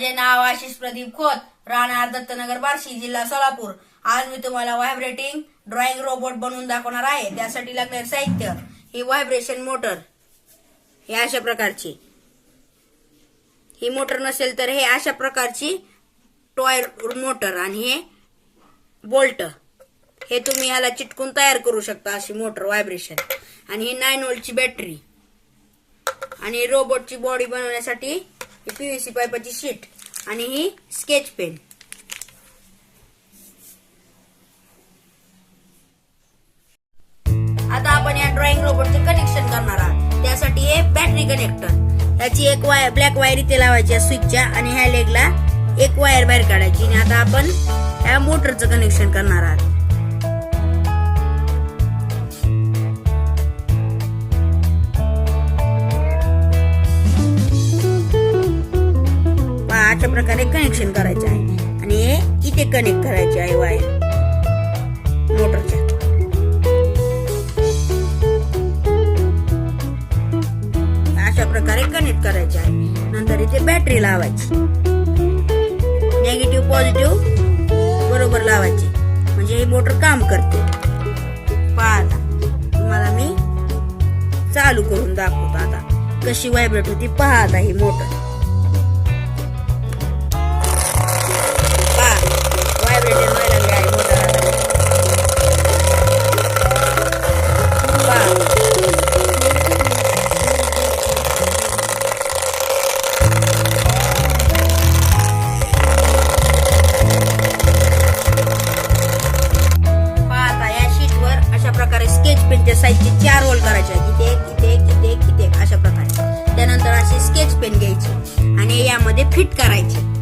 माझे नाव आशिष प्रदीप खोत राहणार दत्तनगर बार्शी जिल्हा सोलापूर. आज मी तुम्हाला व्हायब्रेटिंग ड्रॉइंग रोबोट बनवून दाखवणार आहे. त्यासाठी लागणारे साहित्य. ही व्हायब्रेशन मोटर हे अशा प्रकारची. ही मोटर नसेल तर हे अशा प्रकारची टॉय मोटर आणि हे बोल्ट हे तुम्ही ह्याला चिटकून तयार करू शकता अशी मोटर व्हायब्रेशन आणि ही नाईन वोल्टची बॅटरी आणि रोबोटची बॉडी बनवण्यासाठी ही पीव्हीसी पाईपाची शीट आणि ही स्केच पेन आता आपण या ड्रॉइंग रोबोटचे कनेक्शन करणार आहात. त्यासाठी हे बॅटरी कनेक्टर याची एक वायर ब्लॅक वायर इथे लावायची स्विचच्या आणि ह्या लेगला एक वायर बाहेर काढायची. आणि आता आपण ह्या मोटरचं कनेक्शन करणार आहात. कनेक्शन करायचं आहे. आणि हे इथे कनेक्ट करायचे आहे वायर मोटरच्या अशा प्रकारे कनेक्ट करायचे आहे. नंतर इथे बॅटरी लावायची. नेगेटिव्ह पॉझिटिव्ह बरोबर लावायची. म्हणजे ही मोटर काम करते. पाहता. तुम्हाला मी चालू करून दाखवतो आता. कशी व्हायब्रेट होती पहा आता ही मोटर पेनच्या साईजचे चार रोल करायचे आहेत. एक, इथे एक, इथे एक, इथे एक, अशा प्रकारे. त्यानंतर अशी स्केच पेन घ्यायची. आणि यामध्ये फिट करायची.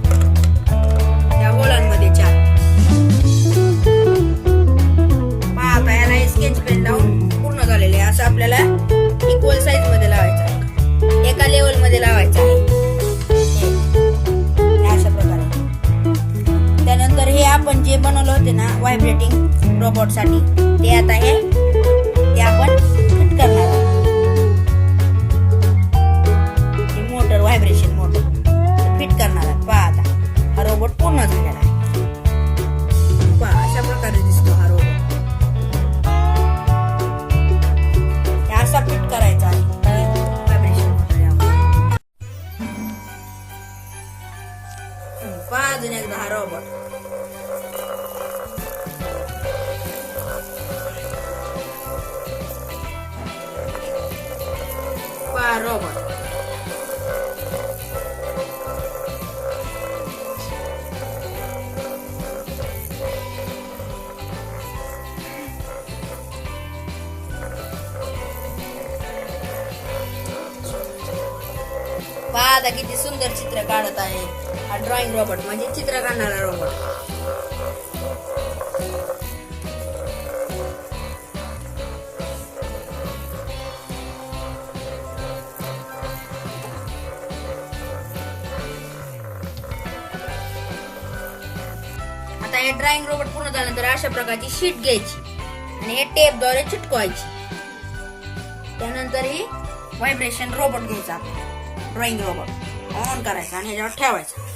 अजून एकदा पहा आता किती सुंदर चित्र काढत आहे. हा ड्रॉइंग रोबोट म्हणजे चित्र काढणारा रोबोट आता हे ड्रॉइंग रोबोट पूर्ण झाल्यानंतर अशा प्रकारची शीट घ्यायची आणि हे टेपद्वारे चिटकवायची. त्यानंतर ही व्हायब्रेशन रोबोट घ्यायचा. ड्रॉइंग रोबोट ऑन करायचा आणि ह्याच्यावर ठेवायचा.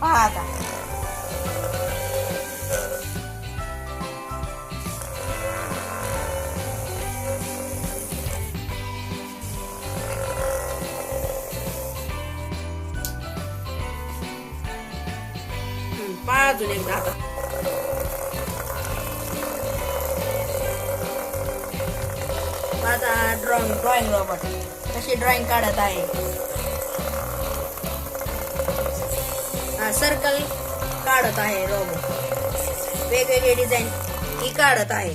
पाहता. आता अजून एकदा आता. माझा ड्रॉइंग ड्रॉइंग रोबोट कशी ड्रॉइंग काढत आहे? हा सर्कल काढत आहे रोबोट वेगवेगळे डिझाईन ही काढत आहे.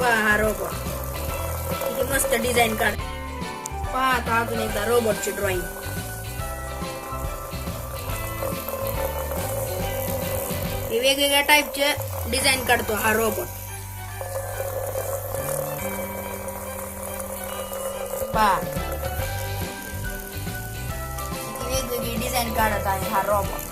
पहा हा रोबोट किती मस्त डिझाईन काढ पहा आता अजून एकदा रोबोटची ड्रॉइंग हे वेगवेगळ्या टाईपचे डिझाईन काढतो हा रोबोट वेगवेगळी डिझाईन काढत आहे हा रोबोट